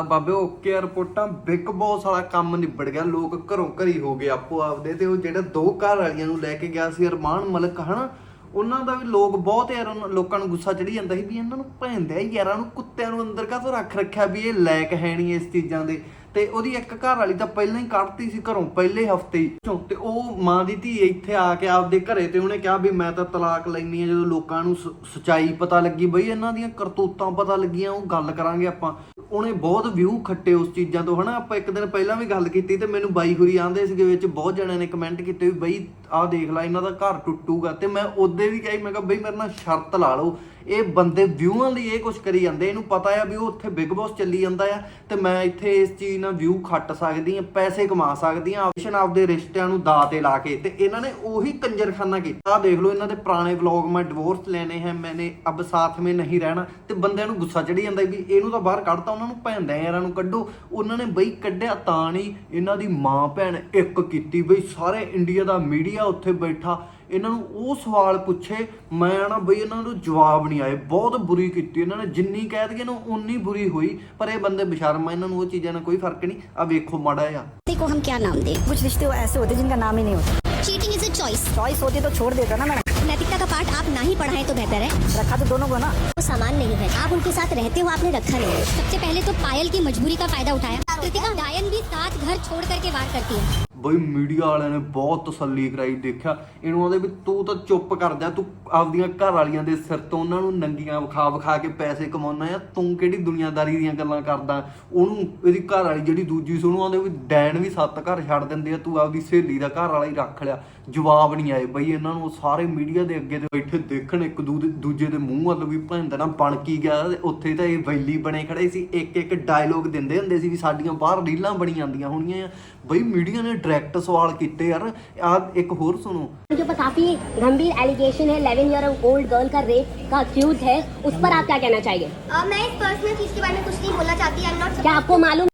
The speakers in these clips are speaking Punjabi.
ਬਾਬੇ, ਓਕੇ ਰਿਪੋਰਟਾਂ। ਬਿਗ ਬੌਸ ਵਾਲਾ ਕੰਮ ਨਿਬੜ ਗਿਆ। ਲੋਕ ਘਰੋਂ ਘਰੀ ਹੋ ਗਏ ਆਪੋ ਆਪਦੇ ਤੇ। ਉਹ ਜਿਹੜਾ ਦੋ ਘਰ ਵਾਲੀਆਂ ਨੂੰ ਲੈ ਕੇ ਗਿਆ ਸੀ, ਅਰਮਾਨ ਮਲਕ, ਹਨਾ? ਉਹਨਾਂ ਦਾ ਵੀ ਲੋਕ ਬਹੁਤ ਯਾਰ, ਉਹਨਾਂ- ਲੋਕਾਂ ਨੂੰ ਗੁੱਸਾ ਚੜੀ ਜਾਂਦਾ ਸੀ ਵੀ ਇਹਨਾਂ ਨੂੰ ਭੈਂਦੇ ਯਾਰਾਂ ਨੂੰ ਕੁੱਤਿਆਂ ਨੂੰ ਅੰਦਰ ਕਾਹਤੋਂ ਰੱਖ ਰੱਖਿਆ ਵੀ ਇਹ ਲਾਇਕ ਹੈ ਨਹੀਂ ਇਸ ਚੀਜ਼ਾਂ ਦੇ। ਤੇ ਉਹਦੀ ਇੱਕ ਘਰ ਵਾਲੀ ਤਾਂ ਪਹਿਲਾਂ ਹੀ ਕੱਢਤੀ ਸੀ ਘਰੋਂ, ਪਹਿਲੇ ਹਫ਼ਤੇ ਹੀ। ਚੋਂ ਤੇ ਉਹ ਮਾਂ ਦੀ ਧੀ ਇੱਥੇ ਆ ਕੇ ਆਪਦੇ ਘਰੇ ਤੇ ਉਹਨੇ ਕਿਹਾ ਵੀ ਮੈਂ ਤਾਂ ਤਲਾਕ ਲੈਣੀ ਆ ਜਦੋਂ ਲੋਕਾਂ ਨੂੰ ਸ- ਸੱਚਾਈ ਪਤਾ ਲੱਗੀ। ਬਈ ਇਹਨਾਂ ਦੀਆਂ ਕਰਤੂਤਾਂ ਪਤਾ ਲੱਗੀਆਂ, ਉਹ ਗੱਲ ਕਰਾਂਗੇ ਆਪਾਂ। ਉਹਨੇ ਬਹੁਤ ਵਿਊ ਖੱਟੇ ਉਸ ਚੀਜ਼ਾਂ ਤੋਂ, ਹਨਾ? ਆਪਾਂ ਇੱਕ ਦਿਨ ਪਹਿਲਾਂ ਵੀ ਗੱਲ ਕੀਤੀ ਤੇ ਮੈਨੂੰ ਬਾਈ ਹੁਰੀ ਆਂਦੇ ਸੀਗੇ ਵਿੱਚ, ਬਹੁਤ ਜਣਿਆਂ ਨੇ ਕਮੈਂਟ ਕੀਤੇ ਵੀ ਬਈ ਆਹ ਦੇਖ ਲੈ, ਇਹਨਾਂ ਦਾ ਘਰ ਟੁੱਟੂਗਾ। ਤੇ ਮੈਂ ਉਹਦੇ ਵੀ ਕਹੀ ਮੈਂ ਕਿਹਾ ਬਈ ਮੇਰੇ ਨਾਲ ਸ਼ਰਤ ਲਾ ਲਓ। ਇਹ ਬੰਦੇ ਵਿਊਆਂ ਲਈ ਇਹ ਕੁਝ ਕਰੀ ਜਾਂਦੇ, ਇਹਨੂੰ ਪਤਾ ਆ ਵੀ ਉਹ ਉੱਥੇ ਬਿਗ ਬੌਸ ਚੱਲੀ ਜਾਂਦਾ ਆ ਤੇ ਮੈਂ ਇੱਥੇ ਇਸ ਚੀਜ਼ ਨਾਲ ਵਿਊ ਖੱਟ ਸਕਦੀ ਆ ਪੈਸੇ ਕਮਾ ਸਕਦੀ ਆ ਆਪਸ਼ਨ ਆਪਦੇ ਰਿਸ਼ਤਿਆਂ ਨੂੰ ਦਾ ਤੇ ਲਾ ਕੇ ਤੇ ਇਹਨਾਂ ਨੇ ਉਹੀ ਕੰਜਰਖਾਨਾ ਕੀਤਾ। ਆਹ ਦੇਖ ਲਓ ਇਹਨਾਂ ਦੇ ਪੁਰਾਣੇ ਵਲੌਗ ਮੈਂ ਡਿਵੋਰਸ ਲੈਣੇ ਹੈ, ਮੈਨੇ ਅਬ ਸਾਥ ਮੇ ਨਹੀਂ ਰਹਿਣਾ ਤੇ ਬੰਦਿਆਂ ਨੂੰ ਗੁੱਸਾ ਚੜੀ ਜਾਂਦਾ ਵੀ ਇਹਨੂੰ ਤਾਂ ਬਾਹਰ ਕੱਢਤਾ, ਉਹਨਾਂ ਨੂੰ ਭੈਂਦਾ ਯਾਰਾਂ ਨੂੰ ਕੱਢੋ। ਉਹਨਾਂ ਨੇ ਬਈ ਕੱਢਿਆ ਤਾਂ ਨਹੀਂ, ਇਹਨਾਂ ਦੀ ਮਾਂ ਭੈਣ ਇੱਕ ਕੀਤੀ, ਬਈ ਸਾਰੇ ਇੰਡੀਆ ਦਾ ਮੀਡੀਆ ਉੱਥੇ ਬੈਠਾ ਇਹਨਾਂ ਨੂੰ ਉਹ ਸਵਾਲ ਪੁੱਛੇ ਮੈਂ ਨਾ ਬਈ ਇਹਨਾਂ ਨੂੰ ਜਵਾਬ ਨਹੀਂ ਆਏ ਬਹੁਤ ਬੁਰੀ ਕੀਤੀ ਇਹਨਾਂ ਨੇ ਜਿੰਨੀ ਕਹਿ ਦਈਏ ਨਾ ਉਨੀ ਬੁਰੀ ਹੋਈ ਪਰ ਇਹ ਬੰਦੇ ਬਸ਼ਰਮ ਆ ਇਹਨਾਂ ਨੂੰ ਉਹ ਚੀਜ਼ਾਂ ਨਾਲ ਕੋਈ ਫਰਕ ਨਹੀਂ ਆ ਵੇਖੋ ਮਾੜਾ ਆ व्यक्ति को हम क्या नाम दें कुछ रिश्ते ऐसे होते हैं जिनका नाम ही नहीं होता cheating is a choice choice होती तो छोड़ देता ना मैडम नैतिकता का पाठ आप ना ही पढ़ाएं तो बेहतर है रखा तो दोनों को ना वो सामान नहीं है आप उनके साथ रहते हो आपने रखा नहीं है सबसे पहले तो पायल की मजबूरी का फायदा उठाया कृतिका डायन भी सात घर छोड़ करके वार करती है ਬਈ ਮੀਡੀਆ ਵਾਲਿਆਂ ਨੇ ਬਹੁਤ ਤਸੱਲੀ ਕਰਾਈ, ਦੇਖਿਆ। ਇਹਨੂੰ ਆਂਦੇ ਵੀ ਤੂੰ ਤਾਂ ਚੁੱਪ ਕਰਦਾ, ਤੂੰ ਆਪਦੀਆਂ ਘਰ ਵਾਲੀਆਂ ਦੇ ਸਿਰ ਤੋਂ ਉਹਨਾਂ ਨੂੰ ਨੰਗੀਆਂ ਵਿਖਾ ਵਿਖਾ ਕੇ ਪੈਸੇ ਕਮਾਉਣਾ ਆ, ਤੂੰ ਕਿਹੜੀ ਦੁਨੀਆਦਾਰੀ ਦੀਆਂ ਗੱਲਾਂ ਕਰਦਾ? ਉਹਨੂੰ, ਇਹਦੀ ਘਰ ਵਾਲੀ ਜਿਹੜੀ ਦੂਜੀ ਸੀ, ਉਹਨੂੰ ਆਂਦੇ ਵੀ ਡੈਨ ਵੀ ਸੱਤ ਘਰ ਛੱਡ ਦਿੰਦੇ ਆ, ਤੂੰ ਆਪਦੀ ਸਹੇਲੀ ਦਾ ਘਰ ਵਾਲਾ ਹੀ ਰੱਖ ਲਿਆ। ਜਵਾਬ ਨਹੀਂ ਆਏ ਬਈ ਇਹਨਾਂ ਨੂੰ ਉਹ ਸਾਰੇ ਮੀਡੀਆ ਦੇ ਅੱਗੇ ਤੇ ਬੈਠੇ ਦੇਖਣ ਇੱਕ ਦੂ- ਦੂਜੇ ਦੇ ਮੂੰਹ ਵੱਲ ਵੀ ਭੈਂਦਾ ਨਾ ਬਣ ਕੀ ਗਿਆ ਤੇ ਉੱਥੇ ਤਾਂ ਇਹ ਵੈਲੀ ਬਣੇ ਖੜੇ ਸੀ ਇੱਕ ਇੱਕ ਡਾਇਲੋਗ ਦਿੰਦੇ ਹੁੰਦੇ ਸੀ ਵੀ ਸਾਡੀਆਂ ਬਾਹਰ ਰੀਲਾਂ ਬਣੀ ਜਾਂਦੀਆਂ ਹੋਣੀਆਂ ਆ ਬਈ ਮੀਡੀਆ ਨੇ ਡਾਇਰੈਕਟ ਸਵਾਲ ਕੀਤੇ ਯਾਰ ਆ ਇੱਕ ਹੋਰ ਸੁਣੋ जो पर काफी गंभीर एलिगेशन है 11 ईयर ओल्ड गर्ल का रेप का अक्यूज है उस पर आप क्या कहना चाहिए अ, मैं इस पर्सनल चीज के बारे में कुछ नहीं बोलना चाहती आई एम नॉट क्या आपको मालूम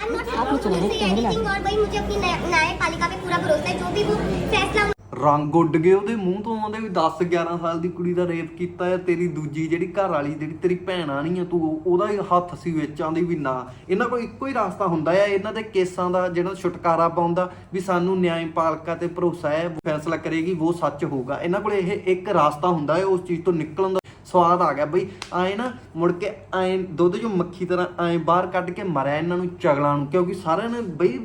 एनीथिंग और भाई मुझे अपनी न्याय- न्यायपालिका पे पूरा भरोसा है जो भी वो फैसला ਰੰਗ ਉੱਡ ਗਏ, ਉਹਦੇ ਮੂੰਹ ਤੋਂ ਆਉਂਦੇ ਵੀ 10 11 ਸਾਲ ਦੀ ਕੁੜੀ ਦਾ ਰੇਪ ਕੀਤਾ ਹੈ, ਤੇਰੀ ਦੂਜੀ ਜਿਹੜੀ ਘਰ ਵਾਲੀ ਜਿਹੜੀ ਤੇਰੀ ਭੈਣ ਆਣੀ ਆ, ਤੂੰ ਉਹਦਾ ਹੀ ਹੱਥ ਸੀ ਵਿੱਚ ਆਂਦੀ ਵੀ ਨਾ। ਇਹਨਾਂ ਕੋਲ ਇੱਕੋ ਹੀ ਰਾਸਤਾ ਹੁੰਦਾ ਆ, ਇਹਨਾਂ ਦੇ ਕੇਸਾਂ ਦਾ ਜਿਹੜਾ ਛੁਟਕਾਰਾ ਪਾਉਂਦਾ ਵੀ ਸਾਨੂੰ ਨਿਆਂਪਾਲਿਕਾ ਤੇ ਭਰੋਸਾ ਹੈ ਫੈਸਲਾ ਕਰੇਗੀ, ਉਹ ਸੱਚ ਹੋਊਗਾ। ਇਹਨਾਂ ਕੋਲ ਇਹ ਇੱਕ ਰਾਸਤਾ ਹੁੰਦਾ ਹੈ, ਉਸ ਚੀਜ਼ ਤੋਂ ਨਿਕਲਣ ਦਾ ਸਵਾਦ ਆ ਗਿਆ। ਬਈ ਆਏ ਨਾ, ਮੁੜ ਕੇ ਆਏ ਦੁੱਧ ਜੋ ਮੱਖੀ ਤਰ੍ਹਾਂ ਆਏ ਬਾਹਰ ਕੱਢ ਕੇ ਮਰਿਆ ਇਹਨਾਂ ਨੂੰ, ਚਗਲਾਂ ਨੂੰ, ਕਿਉਂਕਿ ਸਾਰਿਆਂ ਨੇ ਬਈ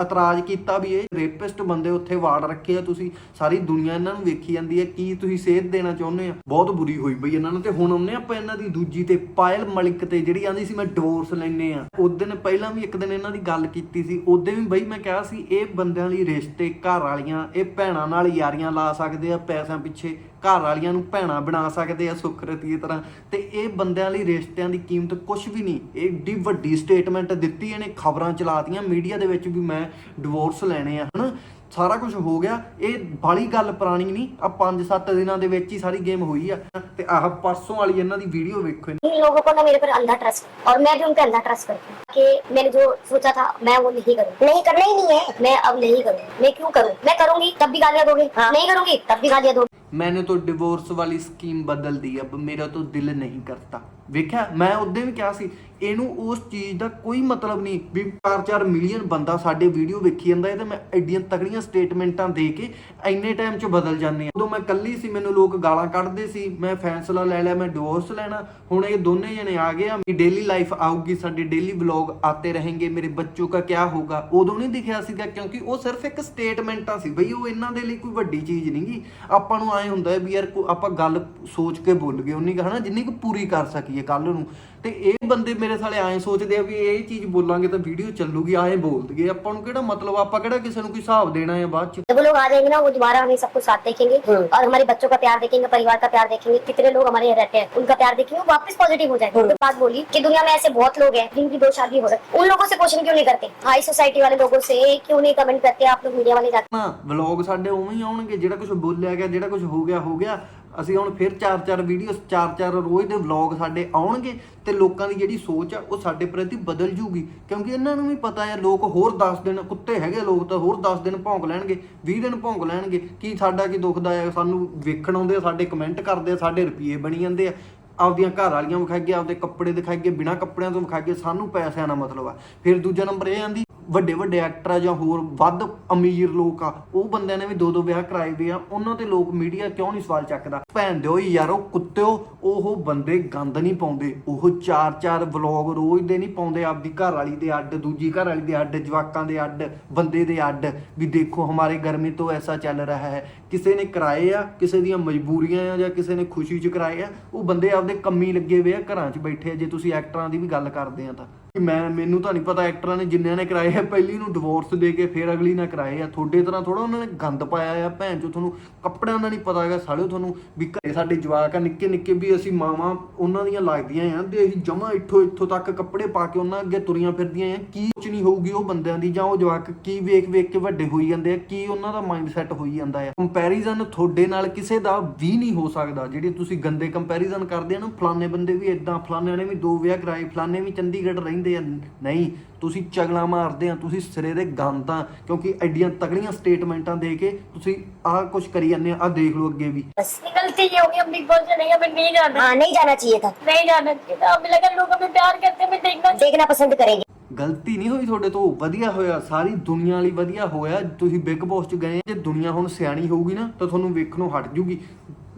ਇਤਰਾਜ਼ ਕੀਤਾ ਵੀ ਇਹ ਰੇਪਿਸਟ ਬੰਦੇ ਉੱਥੇ ਵਾੜ ਰੱਖੇ ਆ, ਤੁਸੀਂ ਸਾਰੀ ਦੁਨੀਆ ਇਹਨਾਂ ਨੂੰ ਵੇਖੀ ਜਾਂਦੀ ਹੈ, ਕੀ ਤੁਸੀਂ ਸੇਧ ਦੇਣਾ ਚਾਹੁੰਦੇ ਆ? ਬਹੁਤ ਬੁਰੀ ਹੋਈ ਬਈ ਇਹਨਾਂ ਨੂੰ ਤੇ ਹੁਣ ਆਉਂਦੇ ਆਪਾਂ ਇਹਨਾਂ ਦੀ ਦੂਜੀ ਤੇ ਪਾਇਲ ਮਲਿਕ ਤੇ ਜਿਹੜੀ ਆਂਦੀ ਸੀ ਮੈਂ ਡਿਵੋਰਸ ਲੈਣੇ ਆ, ਉਸ ਦਿਨ ਪਹਿਲਾਂ ਵੀ ਇੱਕ ਦਿਨ ਇਹਨਾਂ ਦੀ ਗੱਲ ਕੀਤੀ ਸੀ, ਉਹਦੇ ਵੀ ਬਈ ਮੈਂ ਕਿਹਾ ਸੀ, ਇਹ ਬੰਦਿਆਂ ਲਈ ਰਿਸ਼ਤੇ ਘਰ ਵਾਲੀਆਂ, ਇਹ ਭੈਣਾਂ ਨਾਲ ਯਾਰੀਆਂ ਲਾ ਸਕਦੇ ਆ ਪੈਸਿਆਂ ਪਿੱਛੇ ਘਰ ਵਾਲੀਆਂ ਨੂੰ ਭੈਣਾਂ ਬਣਾ ਸਕਦੇ ਆ ਸੁਖਰਤੀ ਤਰ੍ਹਾਂ ਤੇ ਇਹ ਬੰਦਿਆਂ ਲਈ ਰਿਸ਼ਤਿਆਂ ਦੀ ਕੀਮਤ ਕੁਝ ਵੀ ਨਹੀਂ ਇਹ ਏਡੀ ਵੱਡੀ ਸਟੇਟਮੈਂਟ ਦਿੱਤੀ ਇਹਨੇ ਖਬਰਾਂ ਚਲਾਤੀਆਂ ਮੀਡੀਆ ਦੇ ਵਿੱਚ ਵੀ ਮੈਂ ਡਿਵੋਰਸ ਲੈਣੇ ਆ ਹਨਾ ਸਾਰਾ ਕੁਝ ਹੋ ਗਿਆ ਇਹ ਬਾਲੀ ਗੱਲ ਪੁਰਾਣੀ ਨਹੀਂ ਆ 5-7 ਦਿਨਾਂ ਦੇ ਵਿੱਚ ਹੀ ਸਾਰੀ ਗੇਮ ਹੋਈ ਆ ਤੇ ਆਹ ਪਰਸੋਂ ਵਾਲੀ ਇਹਨਾਂ ਦੀ ਵੀਡੀਓ ਵੇਖੋ इन लोगों को ना मेरे पर अंधा ट्रस्ट और मैं भी उन पे अंधा ट्रस्ट करती हूँ कि मैंने जो सोचा था मैं वो नहीं करूँ नहीं करना ही नहीं है मैं अब नहीं करूँ मैं क्यों करूँ मैं करूंगी तब भी गालियाँ दोगे नहीं करूंगी तब भी गालियाँ दोगे मैंने तो डिवोर्स वाली ਸਕੀਮ ਬਦਲ ਦੀ अब मेरा तो दिल नहीं करता ਵੇਖਿਆ ਮੈਂ ਉਦੋਂ ਵੀ ਕਿਹਾ ਸੀ ਇਹਨੂੰ ਉਸ ਚੀਜ਼ ਦਾ ਕੋਈ ਮਤਲਬ ਨਹੀਂ ਵੀ 4-4 ਮਿਲੀਅਨ ਬੰਦਾ ਸਾਡੇ ਵੀਡੀਓ ਵੇਖੀ ਜਾਂਦਾ ਹੈ ਤੇ ਮੈਂ ਐਡੀਆਂ ਤਕੜੀਆਂ ਸਟੇਟਮੈਂਟਾਂ ਦੇ ਕੇ ਇੰਨੇ ਟਾਈਮ 'ਚ ਬਦਲ ਜਾਂਦੇ ਆ ਉਦੋਂ ਮੈਂ ਕੱਲੀ ਸੀ ਮੈਨੂੰ ਲੋਕ ਗਾਲਾਂ ਕੱਢਦੇ ਸੀ ਮੈਂ ਫੈਸਲਾ ਲੈ ਲਿਆ ਮੈਂ ਡਿਵੋਰਸ ਲੈਣਾ ਹੁਣ ਇਹ ਦੋਨੇ ਜਣੇ ਆ ਗਏ ਆ ਮੇਰੀ ਡੇਲੀ ਲਾਈਫ ਆਊਗੀ ਸਾਡੇ ਡੇਲੀ ਵਲੌਗ ਆਤੇ रहेंगे ਮੇਰੇ ਬੱਚੋਂ का क्या होगा ਉਦੋਂ ਨਹੀਂ ਦਿਖਿਆ ਸੀਗਾ ਕਿਉਂਕਿ ਉਹ ਸਿਰਫ ਇੱਕ ਸਟੇਟਮੈਂਟਾਂ ਸੀ ਬਈ ਉਹ ਇਹਨਾਂ ਦੇ ਲਈ ਕੋਈ ਵੱਡੀ ਚੀਜ਼ ਨਹੀਂਗੀ ਆਪਾਂ ਨੂੰ ਐ ਹੁੰਦਾ ਹੈ ਵੀ ਯਾਰ ਕੋ- ਆਪਾਂ ਗੱਲ ਸੋਚ ਕੇ ਬੋਲ ਗਏ ਉਨੀ ਕਹਣਾ ਜਿੰਨੀ ਕੁ ਪੂਰੀ ਕਰ ਸਕੀਏ ਕੱਲ ਨੂੰ ਤੇ ਇਹ ਬੰਦੇ ਮੇਰੇ ਸਾਲੇ ਐਂ ਸੋਚਦੇ ਆ ਵੀ ਇਹ ਚੀਜ਼ ਬੋਲਾਂਗੇ ਤਾਂ ਵੀਡੀਓ ਚੱਲੂਗੀ ਐਂ ਬੋਲ ਦਈਏ ਆਪਾਂ ਨੂੰ ਕਿਹੜਾ ਮਤਲਬ ਆਪਾਂ ਕਿਹੜਾ ਕਿਸੇ ਨੂੰ ਕੋਈ ਹਿਸਾਬ ਦੇਣਾ ਹੈ ਬਾਅਦ ਚ जब वो लोग आ जाएंगे ना वो दोबारा हमें सबको साथ देखेंगे और हमारे बच्चों का प्यार देखेंगे परिवार का प्यार देखेंगे कितने लोग हमारे यहाँ रहते हैं उनका प्यार देखेंगे वो वापस पॉजिटिव हो जाएंगे तो बात बोली कि दुनिया में ऐसे बहुत लोग हैं जिनकी दो शादी हो रही उन लोगों से क्वेश्चन क्यों नहीं करते हाई सोसाइटी वाले लोगों से क्यों नहीं कमेंट करते आप लोग मीडिया वाले जाते ਨਾ ਵਲੌਗ ਸਾਡੇ ਉਵੇਂ ਹੀ ਆਉਣਗੇ ਜਿਹੜਾ ਕੁਝ ਬੋਲਿਆ ਗਿਆ ਜਿਹੜਾ ਕੁਝ ਹੋ ਗਿਆ ਹੋ ਗਿਆ। ਅਸੀਂ ਹੁਣ ਫਿਰ ਚਾਰ ਚਾਰ ਵੀਡੀਓਸ ਚਾਰ ਚਾਰ ਰੋਜ਼ ਦੇ ਵਲੌਗ ਸਾਡੇ ਆਉਣਗੇ ਤੇ ਲੋਕਾਂ ਦੀ ਜਿਹੜੀ ਸੋਚ ਆ, ਉਹ ਸਾਡੇ ਪ੍ਰਤੀ ਬਦਲ ਜੂਗੀ। ਕਿਉਂਕਿ ਇਹਨਾਂ ਨੂੰ ਵੀ ਪਤਾ ਹੈ ਲੋਕ ਹੋਰ 10 ਦਿਨ ਕੁੱਤੇ ਹੈਗੇ ਲੋਕ ਤਾਂ ਹੋਰ 10 ਦਿਨ ਭੌਂਕ ਲੈਣਗੇ 20 ਦਿਨ ਭੌਂਕ ਲੈਣਗੇ। ਕੀ ਸਾਡਾ ਕੀ ਦੁਖਦਾ ਹੈ ਸਾਨੂੰ ਵੇਖਣ ਆਉਂਦੇ ਆ, ਸਾਡੇ ਕਮੈਂਟ ਕਰਦੇ ਆ, ਸਾਡੇ ਰੁਪਏ ਬਣੀ ਜਾਂਦੇ ਆ। ਆਪਦੀਆਂ ਘਰ ਵਾਲੀਆਂ ਵਿਖਾਈਏ, ਆਪਦੇ ਕੱਪੜੇ ਦਿਖਾਈਏ, ਬਿਨਾਂ ਕੱਪੜਿਆਂ ਤੋਂ ਵਿਖਾਈਏ, ਸਾਨੂੰ ਪੈਸਿਆਂ ਦਾ ਮਤਲਬ ਆ। ਫਿਰ ਦੂਜਾ ਨੰਬਰ ਇਹ ਆਂਦੀ ਵੱਡੇ ਵੱਡੇ ਐਕਟਰ ਆ ਜਾਂ ਹੋਰ ਵੱਧ ਅਮੀਰ ਲੋਕ ਆ, ਉਹ ਬੰਦਿਆਂ ਨੇ ਵੀ ਦੋ ਦੋ ਵਿਆਹ ਕਰਾਏ ਵੇ ਆ, ਉਹਨਾਂ ਤੇ ਲੋਕ ਮੀਡੀਆ ਕਿਉਂ ਨਹੀਂ ਸਵਾਲ ਚੱਕਦਾ? ਭੈਣ ਦਿਓ ਯਾਰੋ, ਕੁੱਤਿਓ, ਉਹ ਬੰਦੇ ਗੰਦ ਨਹੀਂ ਪਾਉਂਦੇ, ਉਹ ਚਾਰ ਚਾਰ ਵਲੌਗ ਰੋਜ਼ ਦੇ ਨਹੀਂ ਪਾਉਂਦੇ, ਆਪਦੀ ਘਰ ਵਾਲੀ ਦੇ ਅੱਡ, ਦੂਜੀ ਘਰ ਵਾਲੀ ਦੇ ਅੱਡ, ਜਵਾਕਾਂ ਦੇ ਅੱਡ, ਬੰਦੇ ਦੇ ਅੱਡ, ਵੀ ਦੇਖੋ ਹਮਾਰੇ ਗਰਮੀ ਤੋਂ ਐਸਾ ਚੱਲ ਰਿਹਾ ਹੈ। ਕਿਸੇ ਨੇ ਕਰਾਏ ਆ, ਕਿਸੇ ਦੀਆਂ ਮਜਬੂਰੀਆਂ ਆ ਜਾਂ ਕਿਸੇ ਨੇ ਖੁਸ਼ੀ 'ਚ ਕਰਾਏ ਆ, ਉਹ ਬੰਦੇ ਆਪਦੇ ਕੰਮੀ ਲੱਗੇ ਹੋਏ ਆ, ਘਰਾਂ 'ਚ ਬੈਠੇ ਆ, ਜੇ ਤੁਸੀਂ ਐਕਟਰਾਂ ਦੀ ਵੀ ਗੱਲ ਕਰਦੇ ਆ ਤਾਂ। ਮੈਂ, ਮੈਨੂੰ ਤਾਂ ਨਹੀਂ ਪਤਾ ਐਕਟਰਾਂ ਨੇ ਜਿੰਨਿਆਂ ਨੇ ਕਰਾਏ ਆ। ਪਹਿਲੀ ਨੂੰ ਡਿਵੋਰਸ ਦੇ ਕੇ ਫਿਰ ਅਗਲੀ ਨਾਲ ਕਰਾਏ ਆ। ਤੁਹਾਡੇ ਤਰ੍ਹਾਂ ਥੋੜਾ ਉਹਨਾਂ ਨੇ ਗੰਦ ਪਾਇਆ ਆ ਭੈਣ ਚੋ ਤੁਹਾਨੂੰ ਕੱਪੜਿਆਂ ਦਾ ਨਹੀਂ ਪਤਾ ਹੈਗਾ, ਸਾਲਿਓ ਤੁਹਾਨੂੰ ਵੀ ਘਰੇ ਸਾਡੇ ਜਵਾਕ ਆ, ਨਿੱਕੇ ਨਿੱਕੇ ਵੀ ਅਸੀਂ ਮਾਵਾਂ, ਉਹਨਾਂ ਦੀਆਂ ਲੱਗਦੀਆਂ ਆ ਤੇ ਅਸੀਂ ਜਮਾ ਇੱਥੋਂ ਇੱਥੋਂ ਤੱਕ ਕੱਪੜੇ ਪਾ ਕੇ ਉਹਨਾਂ ਅੱਗੇ ਤੁਰੀਆਂ ਫਿਰਦੀਆਂ ਆ। ਕੀ ਕੁਝ ਹੋਊਗੀ ਉਹ ਬੰਦਿਆਂ ਦੀ ਜਾਂ ਉਹ ਜਵਾਕ ਕੀ ਵੇਖ ਵੇਖ ਕੇ ਵੱਡੇ ਹੋਈ ਜਾਂਦੇ ਆ, ਕੀ ਉਹਨਾਂ ਦਾ ਮਾਈਂਡ ਸੈਟ ਹੋਈ ਜਾਂਦਾ ਆ। ਕੰਪੈਰੀਜ਼ਨ ਤੁਹਾਡੇ ਨਾਲ ਕਿਸੇ ਦਾ ਵੀ ਨਹੀਂ ਹੋ ਸਕਦਾ। ਜਿਹੜੀ ਤੁਸੀਂ ਗੰਦੇ ਕੰਪੈਰੀਜ਼ਨ ਕਰਦੇ ਆ ਨਾ, ਫਲਾਣੇ ਬੰਦੇ ਵੀ ਇਦਾਂ ਫਲਾਣਿਆਂ ਨੇ ਵੀ ਦੋ ਵਿਆਹ ਕਰਾਏ, ਫਲਾਣੇ ਵੀ ਚੰਡੀਗੜ੍ਹ ਰਹਿੰਦੇ ਆ ਨਹੀਂ ਤੁਸੀਂ ਚਗਲਾ ਮਾਰਦੇ ਆ ਤੁਸੀਂ ਸਿਰੇ ਦੇ ਗੰਦ ਆ ਕਿਉਂਕਿ ਐਡੀਆਂ ਤਗੜੀਆਂ ਸਟੇਟਮੈਂਟਾਂ ਦੇ ਕੇ ਤੁਸੀਂ ਆਹ ਕੁਝ ਕਰੀ ਜਾਂਦੇ ਆ ਆਹ ਦੇਖ ਲਓ ਅੱਗੇ ਵੀ बस गलती ये होगी हम बिग बॉस से नहीं हमें नहीं जाना हाँ नहीं जाना चाहिए था नहीं जाना चाहिए था हमें लगा लोग हमें प्यार करते हैं, हमें देखना देखना पसंद करेंगे ਗਲਤੀ ਨਹੀਂ ਹੋਈ ਤੁਹਾਡੇ ਤੋਂ ਵਧੀਆ ਹੋਇਆ ਸਾਰੀ ਦੁਨੀਆ ਲਈ ਵਧੀਆ ਹੋਇਆ ਤੁਸੀਂ ਬਿਗ ਬੌਸ ਚ ਗਏ ਜੇ ਦੁਨੀਆ ਹੁਣ ਸਿਆਣੀ ਹੋਊਗੀ ਨਾ ਤਾਂ ਤੁਹਾਨੂੰ ਵੇਖਣੋਂ ਹਟ ਜੂਗੀ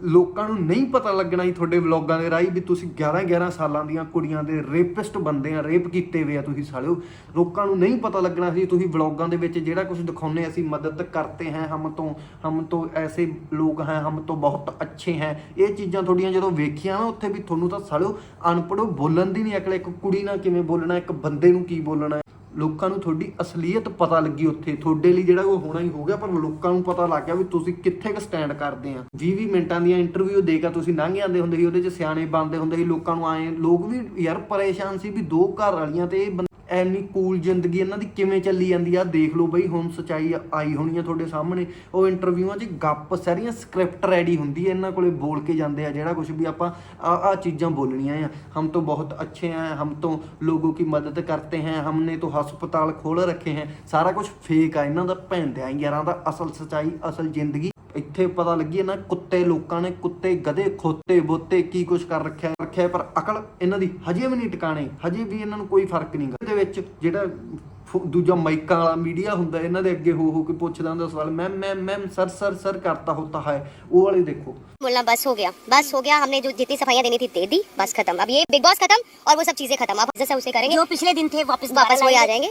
ਲੋਕਾਂ ਨੂੰ ਨਹੀਂ ਪਤਾ ਲੱਗਣਾ ਹੀ ਤੁਹਾਡੇ ਵਲੌਗਾਂ ਦੇ ਰਾਹੀਂ ਵੀ ਤੁਸੀਂ 11 11 ਸਾਲਾਂ ਦੀਆਂ ਕੁੜੀਆਂ ਦੇ ਰੇਪਿਸਟ ਬੰਦੇ ਆ ਰੇਪ ਕੀਤੇ ਹੋਏ ਆ ਤੁਸੀਂ ਸਾਲਿਓ। ਲੋਕਾਂ ਨੂੰ ਨਹੀਂ ਪਤਾ ਲੱਗਣਾ ਸੀ, ਤੁਸੀਂ ਵਲੌਗਾਂ ਦੇ ਵਿੱਚ ਜਿਹੜਾ ਕੁਝ ਦਿਖਾਉਂਦੇ ਅਸੀਂ ਮਦਦ ਕਰਤੇ ਹੈ, ਹਮ ਤੋਂ ਹਮ ਤੋਂ ਐਸੇ ਲੋਕ ਹੈ, ਹਮ ਤੋਂ ਬਹੁਤ ਅੱਛੇ ਹੈ। ਇਹ ਚੀਜ਼ਾਂ ਤੁਹਾਡੀਆਂ ਜਦੋਂ ਵੇਖੀਆਂ ਨਾ, ਉੱਥੇ ਵੀ ਤੁਹਾਨੂੰ ਤਾਂ ਸਾਲਿਓ ਅਨਪੜ੍ਹੋ ਬੋਲਣ ਦੀ ਨਹੀਂ ਅਕਲ ਇੱਕ ਕੁੜੀ ਨਾਲ ਕਿਵੇਂ ਬੋਲਣਾ, ਇੱਕ ਬੰਦੇ ਨੂੰ ਕੀ ਬੋਲਣਾ? ਲੋਕਾਂ ਨੂੰ ਤੁਹਾਡੀ ਅਸਲੀਅਤ ਪਤਾ ਲੱਗੀ ਉੱਥੇ। ਤੁਹਾਡੇ ਲਈ ਜਿਹੜਾ ਉਹ ਹੋਣਾ ਹੀ ਹੋ ਗਿਆ, ਪਰ ਲੋਕਾਂ ਨੂੰ ਪਤਾ ਲੱਗ ਗਿਆ ਵੀ ਤੁਸੀਂ ਕਿੱਥੇ ਕ ਸਟੈਂਡ ਕਰਦੇ ਆ। 20-20 ਮਿੰਟਾਂ ਦੀਆਂ ਇੰਟਰਵਿਊ ਦੇ ਕੇ ਤੁਸੀਂ ਲੰਘ ਜਾਂਦੇ ਹੁੰਦੇ ਸੀ, ਉਹਦੇ 'ਚ ਸਿਆਣੇ ਬਣਦੇ ਹੁੰਦੇ ਸੀ, ਲੋਕਾਂ ਨੂੰ ਆਏ, ਲੋਕ ਵੀ ਯਾਰ ਪਰੇਸ਼ਾਨ ਸੀ ਵੀ ਦੋ ਘਰ ਵਾਲੀਆਂ ਤੇ ਇਹ ਬੰਦੇ ਐਨੀ ਕੂਲ ਜ਼ਿੰਦਗੀ ਇਹਨਾਂ ਦੀ ਕਿਵੇਂ ਚੱਲੀ ਜਾਂਦੀ ਆ? ਦੇਖ ਲਓ ਬਈ, ਹੁਣ ਸਚਾਈ ਆਈ ਹੋਣੀ ਆ ਤੁਹਾਡੇ ਸਾਹਮਣੇ। ਉਹ ਇੰਟਰਵਿਊਆਂ 'ਚ ਗੱਪ ਸਾਰੀਆਂ ਸਕ੍ਰਿਪਟ ਰੈਡੀ ਹੁੰਦੀ ਹੈ ਇਹਨਾਂ ਕੋਲੇ, ਬੋਲ ਕੇ ਜਾਂਦੇ ਆ ਜਿਹੜਾ ਕੁਝ ਵੀ ਆਪਾਂ ਆ ਆ ਚੀਜ਼ਾਂ ਬੋਲਣੀਆਂ ਆ। ਹਮ ਤੋਂ ਬਹੁਤ ਅੱਛੇ ਆ, ਹਮ ਤੋਂ ਲੋਗੋ ਕੀ ਮਦਦ ਕਰਤੇ ਹੈ, ਹਮਨੇ ਤੋਂ ਹਸਪਤਾਲ ਖੋਲ ਰੱਖੇ ਹੈ। ਸਾਰਾ ਕੁਝ ਫੇਕ ਆ, ਇਹਨਾਂ ਦਾ ਭੈਣ ਯਾਰਾਂ ਦਾ ਅਸਲ ਸਚਾਈ, ਅਸਲ ਜ਼ਿੰਦਗੀ। ਇੱਥੇ ਪਤਾ ਲੱਗੀ ਹੈ ਨਾ ਕੁੱਤੇ ਲੋਕਾਂ ਨੇ ਕੁੱਤੇ ਗਧੇ ਖੋਤੇ ਬੋਤੇ ਕੀ ਕੁਝ ਕਰ ਰੱਖਿਆ ਰੱਖਿਆ ਪਰ ਅਕਲ ਇਹਨਾਂ ਦੀ ਹਜੇ ਵੀ ਨਹੀਂ ਟਿਕਾਣੇ ਹਜੇ ਵੀ ਇਹਨਾਂ ਨੂੰ ਕੋਈ ਫਰਕ ਨਹੀਂ ਗਾ ਇਹਦੇ ਵਿੱਚ ਜਿਹੜਾ ਫੁ- ਦੂਜਾ ਮਾਈਕਾਂ ਵਾਲਾ ਮੀਡੀਆ ਹੁੰਦਾ ਇਹਨਾਂ ਦੇ ਅੱਗੇ ਹੋ ਹੋ ਕੇ ਪੁੱਛਦਾ ਹੁੰਦਾ ਸਵਾਲ ma'am ma'am ma'am sir sir sir ਕਰਤਾ ਹੋਤਾ ਹੈ ਉਹ ਵਾਲੇ ਦੇਖੋ बोलना बस हो गया बस हो गया हमने जो जितनी सफाइयां देनी थी दे दी बस खत्म अब ये बिग बॉस खत्म और वो सब चीजें खत्म अब जैसे उसे करेंगे जो पिछले दिन थे वापस वापस वही आ जाएंगे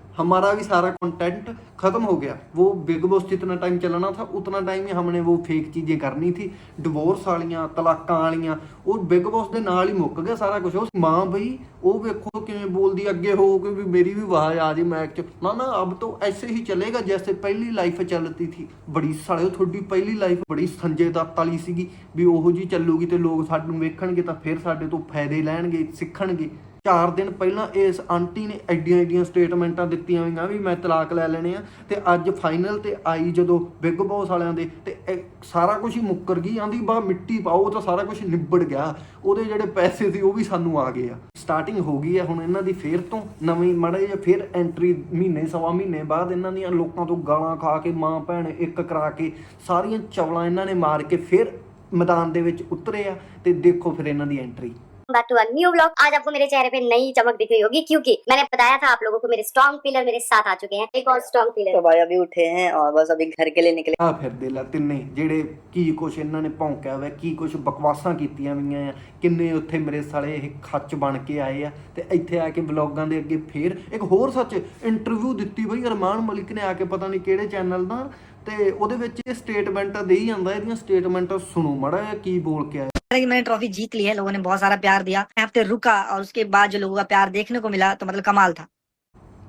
हमारा भी सारा कंटेंट ख़त्म हो गया। वो बिग बॉस जितना टाइम चलाना था, उतना टाइम ही हमने वो फेक चीज़ें करनी थी। डिवोर्स ਵਾਲੀਆਂ ਤਲਾਕਾਂ ਵਾਲੀਆਂ ਉਹ ਬਿਗ ਬੌਸ ਦੇ ਨਾਲ ਹੀ ਮੁੱਕ ਗਿਆ ਸਾਰਾ ਕੁਝ ਉਹ ਮਾਂ ਬਈ ਉਹ ਵੇਖੋ ਕਿਵੇਂ ਬੋਲਦੀ ਅੱਗੇ ਹੋ ਕੇ ਵੀ ਮੇਰੀ ਵੀ ਆਵਾਜ਼ ਆ ਜੇ ਮੈਕ ਚ ਨਾ ਨਾ ਅਬ ਤੋਂ ਐਸੇ ਹੀ ਚਲੇਗਾ ਜੈਸੇ ਪਹਿਲੀ ਲਾਈਫ ਚੱਲਦੀ ਸੀ ਬੜੀ ਸਾਲਿਓ ਤੁਹਾਡੀ ਪਹਿਲੀ ਲਾਈਫ ਬੜੀ ਸੰਜੇ ਦੱਤ ਵਾਲੀ ਸੀਗੀ ਵੀ ਉਹੋ ਜੀ ਚੱਲੂਗੀ ਤੇ ਲੋਕ ਸਾਨੂੰ ਵੇਖਣਗੇ ਤਾਂ ਫਿਰ ਸਾਡੇ ਤੋਂ ਫਾਇਦੇ ਲੈਣਗੇ ਸਿੱਖਣਗੇ ਚਾਰ ਦਿਨ ਪਹਿਲਾਂ ਇਸ ਆਂਟੀ ਨੇ ਐਡੀਆਂ ਐਡੀਆਂ ਸਟੇਟਮੈਂਟਾਂ ਦਿੱਤੀਆਂ ਹੋਈਆਂ ਵੀ ਮੈਂ ਤਲਾਕ ਲੈ ਲੈਣੇ ਆ ਤੇ ਅੱਜ ਫਾਈਨਲ ਤੇ ਆਈ ਜਦੋਂ ਬਿੱਗ ਬੌਸ ਵਾਲਿਆਂ ਦੇ ਤੇ ਇਹ ਸਾਰਾ ਕੁਝ ਹੀ ਮੁੱਕਰ ਗਈ, ਆਂਦੀ, ਬਾ, ਮਿੱਟੀ ਪਾਓ ਤਾਂ ਸਾਰਾ ਕੁਝ ਨਿਬੜ ਗਿਆ। ਉਹਦੇ ਜਿਹੜੇ ਪੈਸੇ ਸੀ, ਉਹ ਵੀ ਸਾਨੂੰ ਆ ਗਏ ਆ। ਸਟਾਰਟਿੰਗ ਹੋ ਗਈ ਹੈ ਹੁਣ ਇਹਨਾਂ ਦੀ ਫੇਰ ਤੋਂ ਨਵੀਂ, ਮੜੇ ਜਿਹਾ ਫੇਰ ਐਂਟਰੀ ਮਹੀਨੇ, ਸਵਾ ਮਹੀਨੇ ਬਾਅਦ ਇਹਨਾਂ ਦੀਆਂ ਲੋਕਾਂ ਤੋਂ ਗਾਲਾਂ ਖਾ ਕੇ, ਮਾਂ, ਭੈਣ, ਇੱਕ ਕਰਾ ਕੇ ਸਾਰੀਆਂ ਚਵਲਾਂ ਇਹਨਾਂ ਨੇ ਮਾਰ ਕੇ ਫੇਰ ਮੈਦਾਨ ਦੇ ਵਿੱਚ ਉਤਰੇ ਆ ਤੇ ਦੇਖੋ ਫਿਰ ਇਹਨਾਂ ਦੀ entry back to new blog आज आपको मेरे चेहरे पे नई चमक दिख रही होगी क्योंकि मैंने बताया था आप लोगों को मेरे स्ट्रॉन्ग पिलर मेरे साथ आ चुके हैं एक और स्ट्रॉन्ग पिलर तो भाई अभी उठे हैं और बस अभी घर के लिए निकले ਆ ਫਿਰਦੇ ਲਾ ਤਿੰਨੇ ਜਿਹੜੇ ਕੀ ਕੁਛ ਇਹਨਾਂ ਨੇ ਭੌਂਕਿਆ ਹੋਇਆ ਕੀ ਕੁਛ ਬਕਵਾਸਾਂ ਕੀਤੀਆਂ ਹੋਈਆਂ ਆ ਕਿੰਨੇ ਉੱਥੇ ਮੇਰੇ ਸਾਲੇ ਇਹ ਖੱਚ ਬਣ ਕੇ ਆਏ ਆ ਤੇ ਇੱਥੇ ਆ ਕੇ ਵਲੌਗਾਂ ਦੇ ਅੱਗੇ ਫੇਰ ਇੱਕ ਹੋਰ ਸੱਚ ਇੰਟਰਵਿਊ ਦਿੱਤੀ ਬਈ ਅਰਮਾਨ ਮਲਿਕ ਨੇ ਆ ਕੇ ਪਤਾ ਨਹੀਂ ਕਿਹੜੇ ਚੈਨਲ ਦਾ ਤੇ ਉਹਦੇ ਵਿੱਚ ਇਹ ਸਟੇਟਮੈਂਟ ਦੇਈ ਜਾਂਦਾ ਇਹਦੀਆਂ ਸਟੇਟਮੈਂਟ ਸੁਣੋ ਮੜਾ ਕੀ ਬੋਲ ਕੇ ਆਇਆ कि मैंने ट्रॉफी जीत ली है लोगों ने बहुत सारा प्यार दिया मैं हफ्ते रुका और उसके बाद जो लोगों का प्यार देखने को मिला तो मतलब कमाल था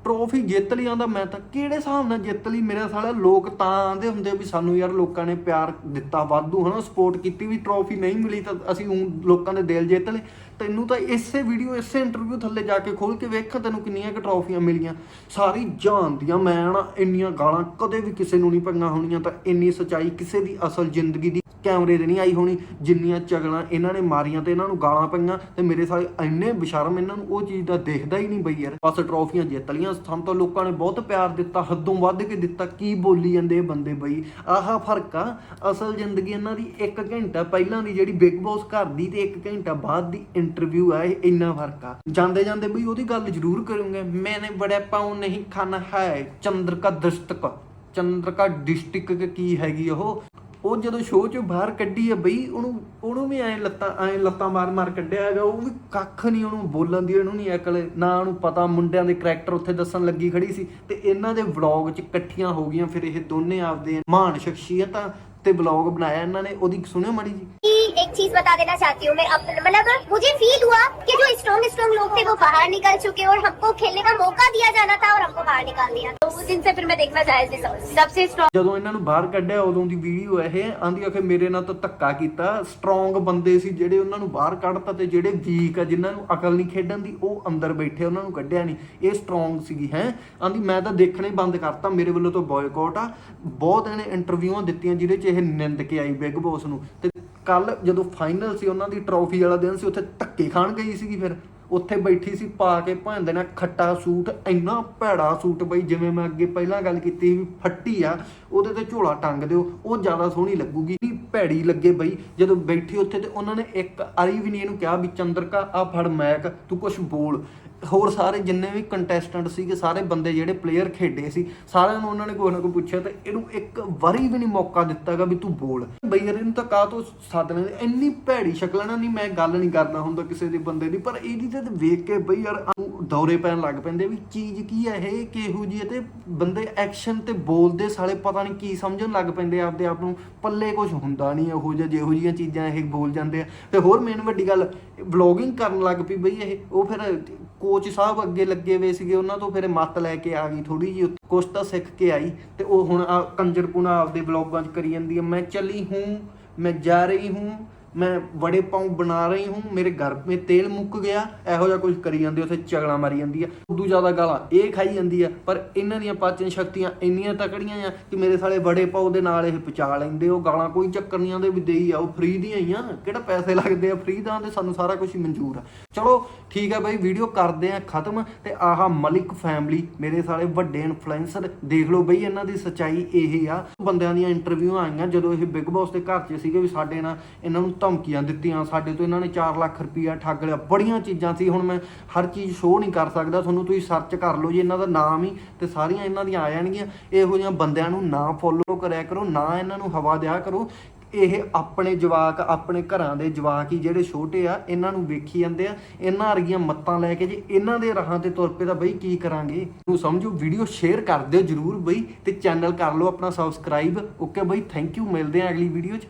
ਟਰੋਫੀ ਜਿੱਤ ਲਈ ਆਂਦਾ ਮੈਂ ਤਾਂ ਕਿਹੜੇ ਹਿਸਾਬ ਨਾਲ ਜਿੱਤ ਲਈ ਮੇਰੇ ਸਾਲੇ ਲੋਕ ਤਾਂ ਆਂਦੇ ਹੁੰਦੇ ਵੀ ਸਾਨੂੰ ਯਾਰ ਲੋਕਾਂ ਨੇ ਪਿਆਰ ਦਿੱਤਾ ਵਾਧੂ ਹਨਾ ਸਪੋਰਟ ਕੀਤੀ ਵੀ ਟਰੋਫੀ ਨਹੀਂ ਮਿਲੀ ਤਾਂ ਅਸੀਂ ਊਂ ਲੋਕਾਂ ਦੇ ਦਿਲ ਜਿੱਤ ਲਏ ਤੈਨੂੰ ਤਾਂ ਇਸੇ ਵੀਡੀਓ ਇਸੇ ਇੰਟਰਵਿਊ ਥੱਲੇ ਜਾ ਕੇ ਖੋਲ ਕੇ ਵੇਖ, ਤੈਨੂੰ ਕਿੰਨੀਆਂ ਕਿ ਟਰੋਫੀਆਂ ਮਿਲੀਆਂ। ਸਾਰੀ ਜਾਨ ਦੀਆਂ, ਮੈਂ ਨਾ ਇੰਨੀਆਂ ਗਾਲਾਂ ਕਦੇ ਵੀ ਕਿਸੇ ਨੂੰ ਨਹੀਂ ਪਈਆਂ ਹੋਣੀਆਂ, ਤਾਂ ਇੰਨੀ ਸਚਾਈ ਕਿਸੇ ਦੀ ਅਸਲ ਜ਼ਿੰਦਗੀ ਦੀ ਕੈਮਰੇ ਤੇ ਨਹੀਂ ਆਈ ਹੋਣੀ। ਜਿੰਨੀਆਂ ਚਗਲਾਂ ਇਹਨਾਂ ਨੇ ਮਾਰੀਆਂ ਤੇ ਇਹਨਾਂ ਨੂੰ ਗਾਲਾਂ ਪਈਆਂ, ਤੇ ਮੇਰੇ ਸਾਲੇ ਇੰਨੇ ਬਸ਼ਰਮ ਇਹਨਾਂ ਨੂੰ ਉਹ ਚੀਜ਼ ਦਾ ਦੇਖਦਾ ਹੀ ਨਹੀਂ ਬਈ ਯਾਰ। ਬਸ ਟਰੋਫੀਆਂ ਜਿੱਤ ਲੀਆਂ ਸਾਨੂੰ ਤਾਂ ਲੋਕਾਂ ਨੇ ਬਹੁਤ ਪਿਆਰ ਦਿੱਤਾ, ਹੱਦੋਂ ਵੱਧ ਕੇ ਦਿੱਤਾ। ਕੀ ਬੋਲੀ ਜਾਂਦੇ ਇਹ ਬੰਦੇ ਬਈ? ਆਹਾ ਫ਼ਰਕ ਆ। ਅਸਲ ਜ਼ਿੰਦਗੀ ਇਹਨਾਂ ਦੀ 1 ਘੰਟਾ ਪਹਿਲਾਂ ਦੀ ਜਿਹੜੀ ਬਿਗ ਬੌਸ ਘਰ ਦੀ ਤੇ 1 ਘੰਟਾ ਬਾਅਦ ਦੀ ਇੰਟਰਵਿਊ ਆ, ਇਹ ਇੰਨਾ ਫ਼ਰਕ ਆ। ਜਾਂਦੇ ਜਾਂਦੇ ਬਈ ਉਹਦੀ ਗੱਲ ਜ਼ਰੂਰ ਕਰੂੰਗੇ। ਮੈਨੇ ਬੜੇ ਪਾਉ ਨਹੀਂ ਖਾਣਾ ਹੈ। ਚੰਦਰ ਦਸਤਕ ਚੰਦਰ ਡਿਸਟ੍ਰਿਕਟ ਕੀ ਹੈਗੀ ਉਹ। ਉਹ ਜਦੋਂ ਸ਼ੋਅ ਚੋਂ ਬਾਹਰ ਕੱਢੀ ਆ ਬਈ, ਉਹਨੂੰ ਉਹਨੂੰ ਵੀ ਐ ਲੱਤਾਂ ਐ ਲੱਤਾਂ ਮਾਰ ਮਾਰ ਕੱਢਿਆ ਹੈਗਾ। ਉਹ ਵੀ ਕੱਖ ਨਹੀਂ, ਉਹਨੂੰ ਬੋਲਣ ਦੀ ਉਹਨੂੰ ਨਹੀਂ ਅਕਲ, ਨਾ ਉਹਨੂੰ ਪਤਾ। ਮੁੰਡਿਆਂ ਦੇ ਕਰੈਕਟਰ ਉੱਥੇ ਦੱਸਣ ਲੱਗੀ ਖੜੀ ਸੀ। ਤੇ ਇਹਨਾਂ ਦੇ ਵਲੌਗ 'ਚ ਇਕੱਠੀਆਂ ਹੋ ਗਈਆਂ। ਫਿਰ ਇਹ ਦੋਨੇ ਆਪਦੇ ਮਹਾਨ ਸ਼ਖਸੀਅਤਾਂ ਤੇ ਵਲੌਗ ਬਣਾਇਆ ਇਹਨਾਂ ਨੇ ਉਹਦੀ ਸੁਣਿਓ ਮਾੜੀ ਜੀ कि एक चीज बता देना चाहती हूँ मैं अब मतलब मुझे फील हुआ कि जो स्ट्रॉन्ग स्ट्रॉन्ग लोग थे वो बाहर निकल चुके और हमको खेलने का मौका दिया जाना था और हमको बाहर निकाल दिया तो उस दिन से फिर मैं देखना चाहती थी सबसे स्ट्रॉन्ग ਜਦੋਂ ਇਹਨਾਂ ਨੂੰ ਬਾਹਰ ਕੱਢਿਆ ਉਦੋਂ ਦੀ ਵੀਡੀਓ ਇਹ ਆਂਦੀ ਆ ਕਿ ਮੇਰੇ ਨਾਲ ਤਾਂ ਧੱਕਾ ਕੀਤਾ ਸਟਰੋਂਗ ਬੰਦੇ ਸੀ ਜਿਹੜੇ ਉਹਨਾਂ ਨੂੰ ਬਾਹਰ ਕੱਢਤਾ ਤੇ ਜਿਹੜੇ ਵੀਕ ਆ ਜਿਨ੍ਹਾਂ ਨੂੰ ਅਕਲ ਨਹੀਂ ਖੇਡਣ ਦੀ ਉਹ ਅੰਦਰ ਬੈਠੇ ਉਹਨਾਂ ਨੂੰ ਕੱਢਿਆ ਨਹੀਂ ਇਹ ਸਟਰੋਂਗ ਸੀਗੀ ਹੈ ਆਂਦੀ ਮੈਂ ਤਾਂ ਦੇਖਣਾ ਹੀ ਬੰਦ ਕਰਤਾ ਮੇਰੇ ਵੱਲੋਂ ਤਾਂ ਬਾਇਕਾਟ ਆ ਬਹੁਤ ਇਹਨੇ ਇੰਟਰਵਿਊਆਂ ਦਿੱਤੀਆਂ ਜਿਹਦੇ 'ਚ ਇਹ ਨਿੰਦ ਕੇ ਆਈ ਬਿਗ ਬੌਸ ਨੂੰ ਤੇ ਕੱਲ ਜਦੋਂ ਫਾਈਨਲ ਸੀ ਉਹਨਾਂ ਦੀ ਟਰੋਫੀ ਵਾਲਾ ਦਿਨ ਸੀ ਉੱਥੇ ਧੱਕੇ ਖਾਣ ਗਈ ਸੀਗੀ ਫਿਰ ਉੱਥੇ ਬੈਠੀ ਸੀ ਪਾ ਕੇ ਭਾਂਦੇ ਨਾਲ, ਖੱਟਾ ਸੂਟ, ਇੰਨਾ ਭੈੜਾ ਸੂਟ ਬਈ, ਜਿਵੇਂ ਮੈਂ ਅੱਗੇ ਪਹਿਲਾਂ ਗੱਲ ਕੀਤੀ ਸੀ ਵੀ ਫੱਟੀ ਆ, ਉਹਦੇ ਤੇ ਝੋਲਾ ਟੰਗ ਦਿਓ, ਉਹ ਜ਼ਿਆਦਾ ਸੋਹਣੀ ਲੱਗੂਗੀ। ਨਹੀਂ ਭੈੜੀ ਲੱਗੇ ਬਈ, ਜਦੋਂ ਬੈਠੀ ਉੱਥੇ ਤੇ ਉਹਨਾਂ ਨੇ ਇੱਕ ਆਰੀ ਵੀ ਨਹੀਂ ਇਹਨੂੰ ਕਿਹਾ ਵੀ, ਚੰਦਰਕਾ ਆ ਫੜ ਮੈਕ, ਤੂੰ ਕੁਝ ਬੋਲ। ਹੋਰ ਸਾਰੇ ਜਿੰਨੇ ਵੀ ਕੰਟੈਸਟੈਂਟ ਸੀਗੇ, ਸਾਰੇ ਬੰਦੇ ਜਿਹੜੇ ਪਲੇਅਰ ਖੇਡੇ ਸੀ, ਸਾਰਿਆਂ ਨੂੰ ਉਹਨਾਂ ਨੇ ਕੋਈ ਨਾ ਕੋਈ ਪੁੱਛਿਆ ਤੇ ਇਹਨੂੰ ਇੱਕ ਵਾਰੀ ਵੀ ਨਹੀਂ ਮੌਕਾ ਦਿੱਤਾਗਾ ਵੀ ਤੂੰ ਬੋਲ। ਬਈ ਯਾਰ ਇਹਨੂੰ ਤਾਂ ਕਾਹ ਤੋਂ ਸੱਦ ਲੈਂਦੇ? ਇੰਨੀ ਭੈੜੀ ਸ਼ਕਲ ਨਾਲ ਨਹੀਂ ਮੈਂ ਗੱਲ ਨਹੀਂ ਕਰਦਾ ਹੁੰਦਾ ਕਿਸੇ ਦੇ ਬੰਦੇ ਦੀ, ਪਰ ਇਹਦੀ ਤੇ ਵੇਖ ਕੇ ਬਈ ਯਾਰ ਦੌਰੇ ਪੈਣ ਲੱਗ ਪੈਂਦੇ ਵੀ ਚੀਜ਼ ਕੀ ਹੈ ਇਹ, ਕਿਹੋ ਜੀ ਹੈ ਤੇ ਬੰਦੇ ਐਕਸ਼ਨ ਤੇ ਬੋਲਦੇ ਸਾਲੇ ਪਤਾ ਨਹੀਂ ਕੀ ਸਮਝਣ ਲੱਗ ਪੈਂਦੇ ਆਪਦੇ ਆਪ ਨੂੰ, ਪੱਲੇ ਕੁਝ ਹੁੰਦਾ ਨਹੀਂ ਇਹੋ ਜਿਹਾ, ਜਿਹੋ ਜੀਆਂ ਚੀਜ਼ਾਂ ਇਹ ਬੋਲ ਜਾਂਦੇ ਆ। ਤੇ ਹੋਰ ਮੇਨ ਵੱਡੀ ਗੱਲ ਵਲੌਗਿੰਗ ਕਰਨ ਲੱਗ ਪਈ ਬਈ ਇਹ, ਉਹ ਫਿਰ ਕੋਚ ਸਾਹਿਬ ਅੱਗੇ ਲੱਗੇ ਹੋਏ ਸੀਗੇ, ਉਹਨਾਂ ਤੋਂ ਫਿਰ ਮੱਤ ਲੈ ਕੇ ਆ ਗਈ ਥੋੜੀ ਜੀ ਕੁਛ ਤਾਂ ਸਿੱਖ ਕੇ ਆਈ ਤੇ ਉਹ ਹੁਣ ਆ ਕੰਜਰਪੁਣਾ ਆਪਦੇ ਵਲੌਗਾਂ 'ਚ ਕਰੀ ਜਾਂਦੀ ਹੈ ਮੈਂ ਚਲੀ ਹੂੰ, ਮੈਂ ਜਾ ਰਹੀ ਹੂੰ ਮੈਂ ਵੜੇ ਪਾਉ ਬਣਾ ਰਹੀ ਹੂੰ, ਮੇਰੇ ਘਰ ਮੇ ਤੇਲ ਮੁੱਕ ਗਿਆ, ਇਹੋ ਜਿਹਾ ਕੁਝ ਕਰੀ ਜਾਂਦੀ ਉੱਥੇ ਚਗਲਾ ਮਾਰੀ ਜਾਂਦੀ ਆ। ਉਦੋਂ ਜ਼ਿਆਦਾ ਗਾਲਾਂ ਇਹ ਖਾਈ ਜਾਂਦੀ ਆ, ਪਰ ਇਹਨਾਂ ਦੀਆਂ ਪਾਚਨ ਸ਼ਕਤੀਆਂ ਇੰਨੀਆਂ ਤਕੜੀਆਂ ਆ ਕਿ ਮੇਰੇ ਸਾਲੇ ਵੜੇ ਪਾਉ ਦੇ ਨਾਲ ਇਹ ਪਚਾ ਲੈਂਦੇ, ਉਹ ਗਾਲਾਂ ਕੋਈ ਚੱਕਰ ਨਹੀਂ ਆਉਂਦੇ ਵੀ ਦੇਈ ਆ, ਉਹ ਫ੍ਰੀ ਦੀਆਂ ਹੀ ਆ। ਕਿਹੜਾ ਪੈਸੇ ਲੱਗਦੇ ਆ ਫ੍ਰੀ ਦਾ ਤੇ ਸਾਨੂੰ ਸਾਰਾ ਕੁਝ ਮਨਜ਼ੂਰ ਆ। ਚਲੋ, ਠੀਕ ਆ ਬਾਈ ਵੀਡੀਓ ਕਰਦੇ ਆ, ਖਤਮ। ਤੇ ਆਹਾ ਮਲਿਕ ਫੈਮਿਲੀ ਮੇਰੇ ਸਾਲੇ ਵੱਡੇ ਇਨਫਲੂਐਂਸਰ ਦੇਖ ਲਓ ਬਈ, ਇਹਨਾਂ ਦੀ ਸਚਾਈ ਇਹ ਆ। ਬੰਦਿਆਂ ਦੀਆਂ ਇੰਟਰਵਿਊ ਆਈਆਂ, ਜਦੋਂ ਇਹ ਬਿਗ ਬੌਸ ਦੇ ਘਰ 'ਚ ਸੀਗੇ ਵੀ ਸਾਡੇ ਨਾਲ ਇਹਨਾਂ ਨੂੰ ਧਮਕੀਆਂ ਦਿੱਤੀਆਂ, ਸਾਡੇ ਤੋਂ ਇਹਨਾਂ ਨੇ 4 ਲੱਖ ਰੁਪਈਆ ਠੱਗ ਲਿਆ। ਬੜੀਆਂ ਚੀਜ਼ਾਂ ਸੀ, ਹੁਣ ਮੈਂ ਹਰ ਚੀਜ਼ ਸ਼ੋਅ ਨਹੀਂ ਕਰ ਸਕਦਾ, ਤੁਹਾਨੂੰ ਤੁਸੀਂ ਸਰਚ ਕਰ ਲਓ ਜੀ ਇਹਨਾਂ ਦਾ ਨਾਮ ਹੀ ਤੇ ਸਾਰੀਆਂ ਇਹਨਾਂ ਦੀਆਂ ਆ ਜਾਣਗੀਆਂ। ਇਹੋ ਜਿਹੀਆਂ ਬੰਦਿਆਂ ਨੂੰ ਨਾ ਫੋਲੋ ਕਰਿਆ ਕਰੋ, ਨਾ ਇਹਨਾਂ ਨੂੰ ਹਵਾ ਦਿਆ ਕਰੋ। ਇਹ ਆਪਣੇ ਜਵਾਕ, ਆਪਣੇ ਘਰਾਂ ਦੇ ਜਵਾਕ ਹੀ ਜਿਹੜੇ ਛੋਟੇ ਆ, ਇਹਨਾਂ ਨੂੰ ਵੇਖੀ ਜਾਂਦੇ ਆ। ਇਹਨਾਂ ਵਰਗੀਆਂ ਮੱਤਾਂ ਲੈ ਕੇ ਜੇ ਇਹਨਾਂ ਦੇ ਰਾਹਾਂ ਤੇ ਤੁਰ ਪਏ ਤਾਂ ਬਈ ਕੀ ਕਰਾਂਗੇ? ਨੂੰ ਸਮਝੋ ਵੀਡੀਓ ਸ਼ੇਅਰ ਕਰ ਦਿਓ ਜਰੂਰ ਬਈ ਤੇ ਚੈਨਲ ਕਰ ਲਓ ਆਪਣਾ ਸਬਸਕ੍ਰਾਈਬ ਓਕੇ ਬਈ ਥੈਂਕ ਯੂ ਮਿਲਦੇ ਆ ਅਗਲੀ ਵੀਡੀਓ 'ਚ।